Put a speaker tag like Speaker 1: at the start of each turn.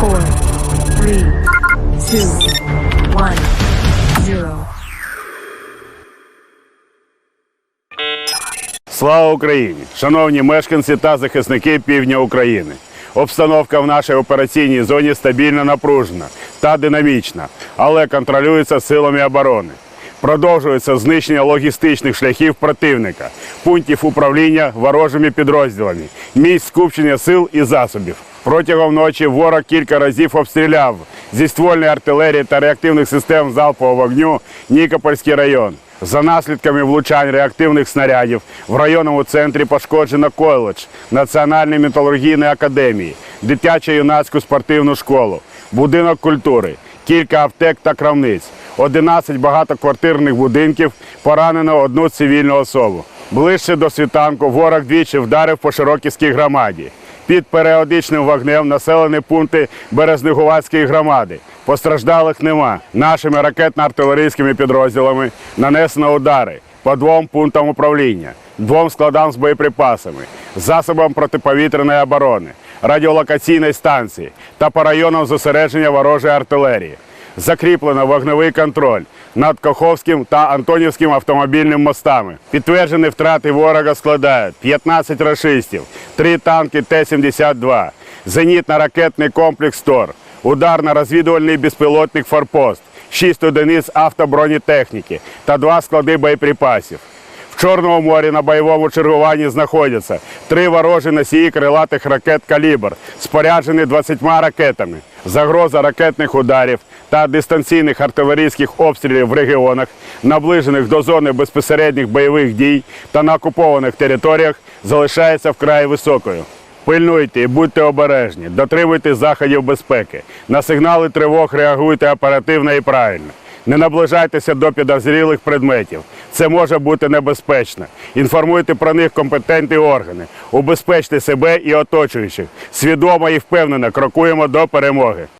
Speaker 1: four, three, two, one, zero.
Speaker 2: Слава Україні! Шановні мешканці та захисники півдня України. Обстановка в нашій операційній зоні стабільно напружена та динамічна, але контролюється силами оборони. Продовжується знищення логістичних шляхів противника, пунктів управління ворожими підрозділами, місць скупчення сил і засобів. Протягом ночі ворог кілька разів обстріляв зі ствольної артилерії та реактивних систем залпового вогню Нікопольський район. За наслідками влучань реактивних снарядів в районному центрі пошкоджено коледж Національної металургійної академії, дитячо-юнацьку спортивну школу, будинок культури, кілька аптек та крамниць, 11 багатоквартирних будинків, поранено одну цивільну особу. Ближче до світанку ворог двічі вдарив по Широківській громаді. Під періодичним вогнем населені пункти Березнегувацької громади. Постраждалих нема. Нашими ракетно-артилерійськими підрозділами нанесено удари по двом пунктам управління, двом складам з боєприпасами, засобам протиповітряної оборони, радіолокаційної станції та по районам зосередження ворожої артилерії. Закріплено вогневий контроль над Каховським та Антонівським автомобільним мостами. Підтверджені втрати ворога складають 15 рашистів, 3 танки Т-72, зенітно-ракетний комплекс ТОР, ударно-розвідувальний безпілотник «Форпост», шість одиниць автобронетехніки та два склади боєприпасів. В Чорному морі на бойовому чергуванні знаходяться три ворожі носії крилатих ракет «Калібр», споряджені 20 ракетами. Загроза ракетних ударів та дистанційних артилерійських обстрілів в регіонах, наближених до зони безпосередніх бойових дій та на окупованих територіях, залишається вкрай високою. Пильнуйте і будьте обережні, дотримуйтесь заходів безпеки. На сигнали тривог реагуйте оперативно і правильно. Не наближайтеся до підозрілих предметів. Це може бути небезпечно. Інформуйте про них компетентні органи. Убезпечте себе і оточуючих. Свідомо і впевнено крокуємо до перемоги.